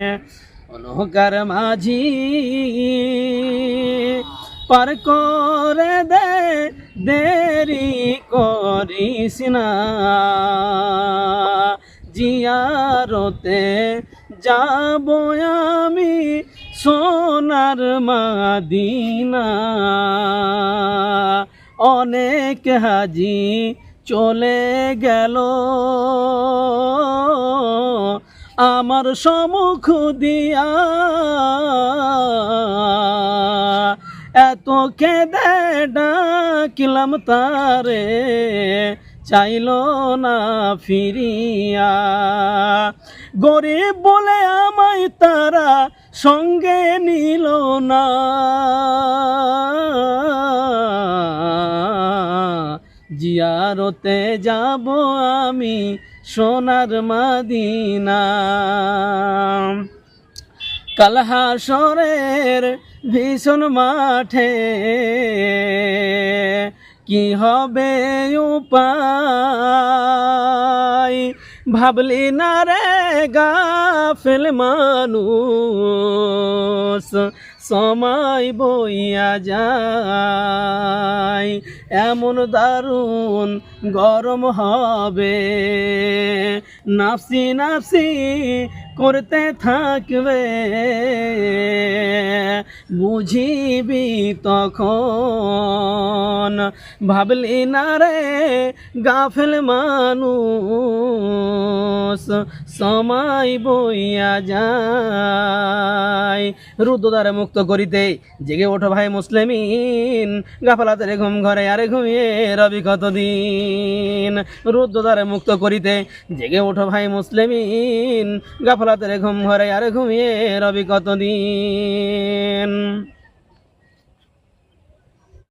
নৌকার মাঝি পার করে দে, দেরি করিস না। জিয়ারতে যাব আমি সোনার মাদিনা। অনেক হাজি চলে গেল। আমার সম্মুখ দিয়া। এত কেঁদে ডাকিলাম তারে, চাইল না ফিরিয়া। গরিব বলে আমায় তারা সঙ্গে নিল না। জিয়ারতে যাব আমি সোনার মাদিনা। কালহাসরের ভীষণ মাঠে। কি হবে উপায়? ভাবলি না রে গাফেল মানুষ। সময় বইয়া যায়, এমন দারুণ গরম হবে। নাফসি নাফসি করতে থাকবে, বুঝিবি তখন। ভাবলি না রে গাফেল মানুষ, সময় বইয়া যায়। রুদ্রদ্বারে মুক্ত করিতে জেগে ওঠো ভাই মুসলিমিন গাফলাতে রে ঘুম ঘরে আরে ঘুমিয়ে রবি কতদিন? রুদ্রদ্বারে মুক্ত করিতে জেগে ওঠো ভাই মুসলিমিন গাফলাতে রে ঘুম ঘরে আরে ঘুমিয়ে রবি কতদিন?